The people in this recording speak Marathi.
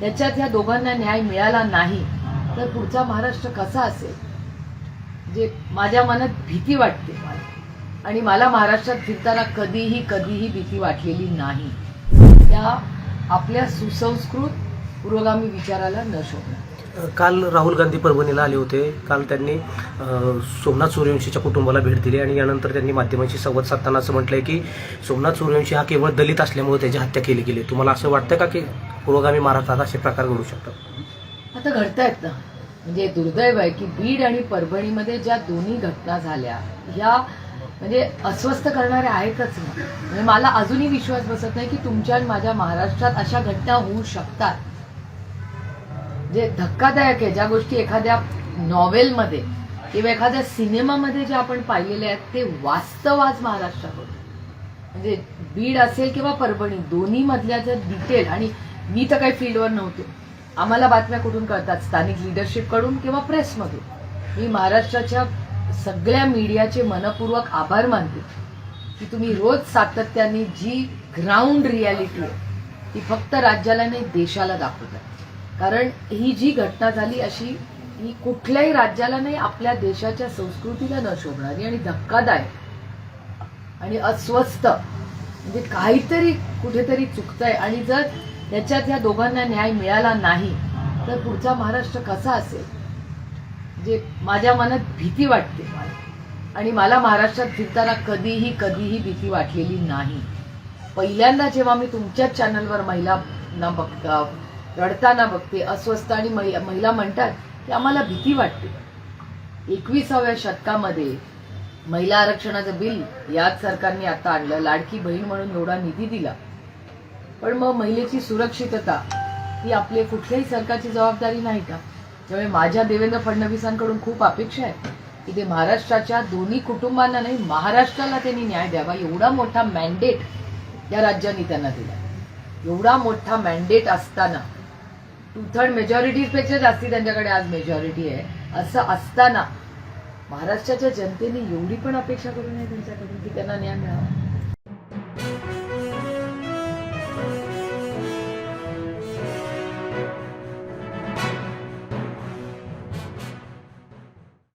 त्याच्यात ह्या दोघांना न्याय मिळाला नाही तर पुढचा महाराष्ट्र कसा असेल? जे माझ्या मनात भीती वाटते मला. आणि मला महाराष्ट्रात फिरताना कधीही कधीही भीती वाटलेली नाही. त्या आपल्या सुसंस्कृत पुरोगामी विचाराला न शोधणार काल राहुल गांधी परभणीला आले होते. काल त्यांनी सोमनाथ सूर्यवंशीच्या कुटुंबाला भेट दिली आणि यानंतर त्यांनी माध्यमांशी संवाद साधताना असं म्हटलंय की सोमनाथ सूर्यवंशी हा केवळ दलित असल्यामुळे त्याची हत्या केली गेली. तुम्हाला असं वाटतं का की पुरोगामी महाराष्ट्रात असे प्रकार घडू शकतात? आता घडतायत ना. म्हणजे दुर्दैव आहे की बीड आणि परभणीमध्ये ज्या दोन्ही घटना झाल्या ह्या म्हणजे अस्वस्थ करणाऱ्या आहेतच ना. म्हणजे मला अजूनही विश्वास बसत नाही की तुमच्या आणि माझ्या महाराष्ट्रात अशा घटना होऊ शकतात. जे धक्कादायक आहे ज्या गोष्टी एखाद्या नॉवेलमध्ये किंवा एखाद्या सिनेमामध्ये ज्या आपण पाहिलेल्या आहेत ते वास्तव आज महाराष्ट्रात होतं म्हणजे बीड असेल किंवा परभणी दोन्ही मधल्या जर डिटेल आणि मी तर काही फील्डवर नव्हते. आम्हाला बातम्या कुठून कळतात? स्थानिक लिडरशिपकडून किंवा प्रेसमधून मी महाराष्ट्राच्या सगळ्या मीडियाचे मनपूर्वक आभार मानते की तुम्ही रोज सातत्याने जी ग्राउंड रियालिटी आहे ती फक्त राज्याला नाही देशाला दाखवतात कारण ही जी घटना झाली अशी ही कुठल्याही राज्याला नाही आपल्या देशाच्या संस्कृतीला न शोभणारी आणि धक्कादायक आणि अस्वस्थ. म्हणजे काहीतरी कुठेतरी चुकतंय. आणि जर त्याच्यात ह्या दोघांना न्याय मिळाला नाही तर पुढचा महाराष्ट्र कसा असेल? जे माझ्या मनात भीती वाटते. मला आणि मला महाराष्ट्रात फिरताना कधीही कधीही भीती वाटलेली नाही. पहिल्यांदा जेव्हा मी तुमच्याच चॅनलवर महिलांना बघता रडताना बघते अस्वस्थ आणि महिला म्हणतात की आम्हाला भीती वाटते. एकविसाव्या शतकामध्ये महिला आरक्षणाचं बिल याच सरकारने आता आणलं. लाडकी बहीण म्हणून एवढा निधी दिला. पण मग महिलेची सुरक्षितता ही आपली कुठल्याही सरकारची जबाबदारी नाही का? त्यामुळे माझ्या देवेंद्र फडणवीसांकडून खूप अपेक्षा आहे की ते महाराष्ट्राच्या दोन्ही कुटुंबांना नाही महाराष्ट्राला त्यांनी न्याय द्यावा. एवढा मोठा मॅन्डेट या राज्यांनी त्यांना दिला. एवढा मोठा मॅन्डेट असताना टू थर्ड मेजॉरिटीपेक्षा जास्ती त्यांच्याकडे आज मेजॉरिटी आहे. असं असताना महाराष्ट्राच्या जनतेने एवढी पण अपेक्षा करू नये त्यांच्याकडून की त्यांना न्याय मिळावा.